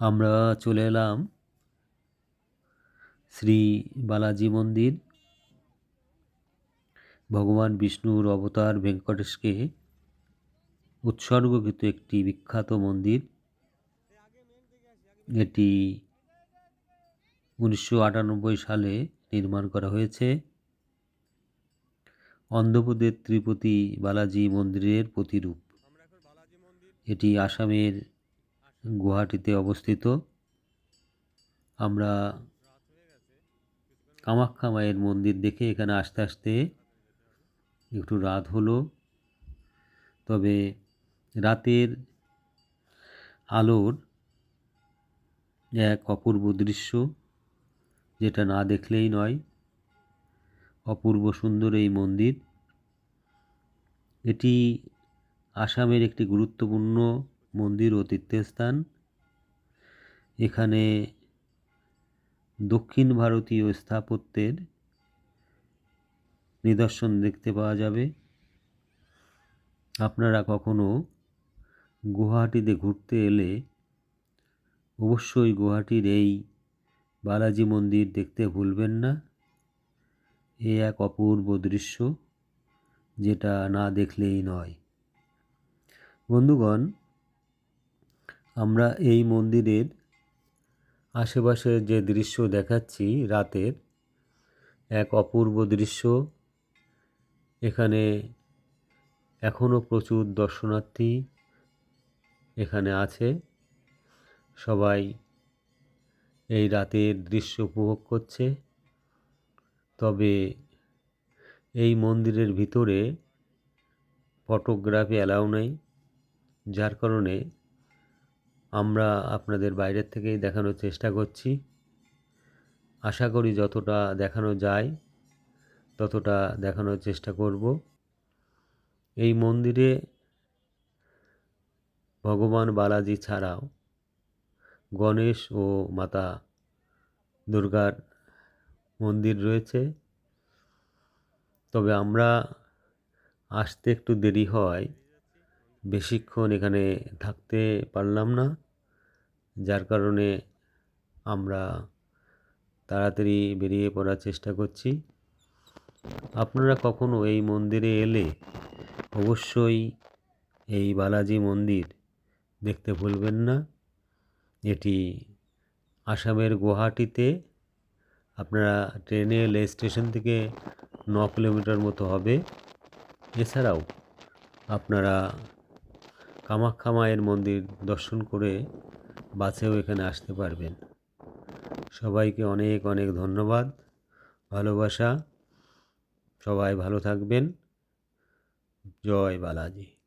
আমরা চলে এলাম শ্রী বালাজি মন্দির। ভগবান বিষ্ণুর অবতার ভেঙ্কটেশকে উৎসর্গকৃত একটি বিখ্যাত মন্দির। এটি উনিশশো আটানব্বই সালে নির্মাণ করা হয়েছে। অন্ধ্রপ্রদেশ ত্রিপতি বালাজি মন্দিরের প্রতিরূপ। এটি আসামের গুয়াহাটিতে অবস্থিত। আমরা কামাখ্যা মায়ের মন্দির দেখে এখানে আস্তে আস্তে একটু রাত হলো। তবে রাতের আলোর এক অপূর্ব দৃশ্য যেটা না দেখলেই নয়, অপূর্ব সুন্দর এই মন্দির। এটি আসামের একটি গুরুত্বপূর্ণ মন্দির ও তীর্থস্থান এখানে দক্ষিণ ভারতীয় স্থাপত্যের নিদর্শন দেখতে পাওয়া যাবে। আপনারা কখনো গুয়াহাটিতে ঘুরতে এলে অবশ্যই গুয়াহাটির এই বালাজি মন্দির দেখতে ভুলবেন না। এ এক অপূর্ব দৃশ্য যেটা না দেখলেই নয়। বন্ধুগণ আমরা এই মন্দিরের আশেপাশের যে দৃশ্য দেখাচ্ছি রাতের, এক অপূর্ব দৃশ্য। এখানে এখনও প্রচুর দর্শনার্থী এখানে আছে। সবাই এই রাতের দৃশ্য উপভোগ করছে। তবে এই মন্দিরের ভিতরে ফটোগ্রাফি অ্যালাউ নেই, যার কারণে আমরা আপনাদের বাইরের থেকেই দেখানোর চেষ্টা করছি। আশা করি যতটা দেখানো যায়, ততটা দেখানোর চেষ্টা করব। এই মন্দিরে ভগবান বালাজি ছাড়াও গণেশ ও মাতা দুর্গার মন্দির রয়েছে। তবে আমরা আসতে একটু দেরি হয়। বেশিক্ষণ এখানে থাকতে পারলাম না, যার কারণে আমরা তাড়াতাড়ি বেরিয়ে পড়ার চেষ্টা করছি। আপনারা কখনো এই মন্দিরে এলে অবশ্যই এই বালাজি মন্দির দেখতে ভুলবেন না। এটি আসামের গুয়াহাটিতে, আপনারা ট্রেনে এলে স্টেশন থেকে ন কিলোমিটার মতো হবে। এছাড়াও আপনারা কামাখ্যা মায়ের মন্দির দর্শন করে বাসেও এখানে আসতে পারবেন। সবাইকে অনেক অনেক ধন্যবাদ, ভালোবাসা। সবাই ভালো থাকবেন। জয় বালাজি।